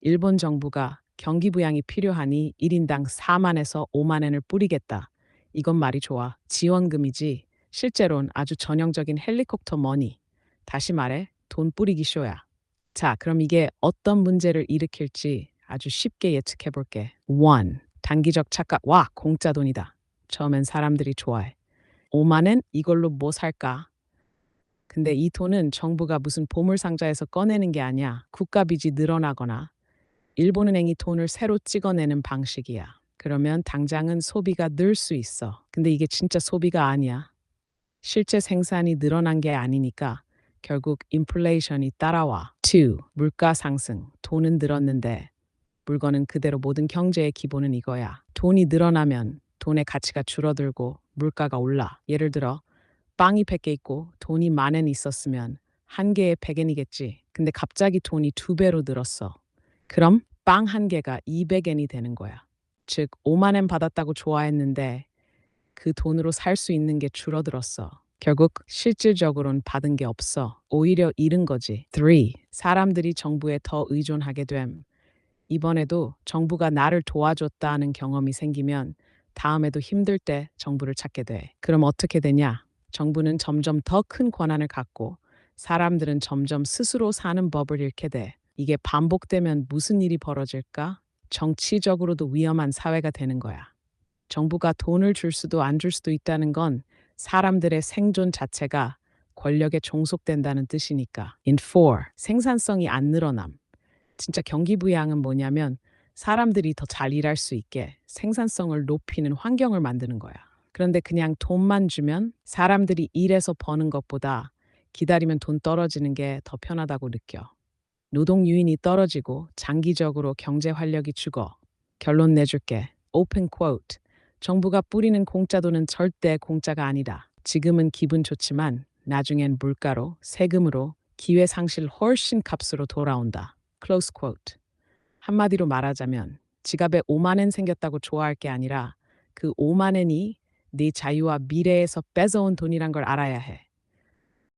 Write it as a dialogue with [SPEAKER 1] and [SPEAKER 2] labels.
[SPEAKER 1] 일본 정부가 경기 부양이 필요하니 1인당 4만에서 5만엔을 뿌리겠다. 이건 말이 좋아. 지원금이지. 실제론 아주 전형적인 헬리콥터 머니. 다시 말해 돈 뿌리기 쇼야. 자, 그럼 이게 어떤 문제를 일으킬지 아주 쉽게 예측해 볼게. 1. 단기적 착각. 와, 공짜 돈이다. 처음엔 사람들이 좋아해. 5만엔 이걸로 뭐 살까? 근데 이 돈은 정부가 무슨 보물 상자에서 꺼내는 게 아니야. 국가 빚이 늘어나거나 일본은행이 돈을 새로 찍어내는 방식이야. 그러면 당장은 소비가 늘 수 있어. 근데 이게 진짜 소비가 아니야. 실제 생산이 늘어난 게 아니니까 결국 인플레이션이 따라와. 2. 물가 상승. 돈은 늘었는데 물건은 그대로 모든 경제의 기본은 이거야. 돈이 늘어나면 돈의 가치가 줄어들고 물가가 올라. 예를 들어 빵이 100개 있고 돈이 만 엔 있었으면 한 개에 100엔이겠지. 근데 갑자기 돈이 두 배로 늘었어. 그럼 빵 한 개가 200엔이 되는 거야. 즉 5만엔 받았다고 좋아했는데 그 돈으로 살 수 있는 게 줄어들었어. 결국 실질적으로는 받은 게 없어. 오히려 잃은 거지. 3. 사람들이 정부에 더 의존하게 됨. 이번에도 정부가 나를 도와줬다는 경험이 생기면 다음에도 힘들 때 정부를 찾게 돼. 그럼 어떻게 되냐? 정부는 점점 더 큰 권한을 갖고 사람들은 점점 스스로 사는 법을 잃게 돼. 이게 반복되면 무슨 일이 벌어질까? 정치적으로도 위험한 사회가 되는 거야. 정부가 돈을 줄 수도 안 줄 수도 있다는 건 사람들의 생존 자체가 권력에 종속된다는 뜻이니까. In 4. 생산성이 안 늘어남. 진짜 경기 부양은 뭐냐면 사람들이 더 잘 일할 수 있게 생산성을 높이는 환경을 만드는 거야. 그런데 그냥 돈만 주면 사람들이 일해서 버는 것보다 기다리면 돈 떨어지는 게 더 편하다고 느껴. 노동 유인이 떨어지고 장기적으로 경제 활력이 죽어. 결론 내줄게. 오픈 quote. 정부가 뿌리는 공짜 돈은 절대 공짜가 아니다. 지금은 기분 좋지만 나중엔 물가로, 세금으로, 기회 상실 훨씬 값으로 돌아온다. close quote. 한마디로 말하자면 지갑에 5만엔 생겼다고 좋아할 게 아니라 그 5만엔이 네 자유와 미래에서 뺏어온 돈이란 걸 알아야 해.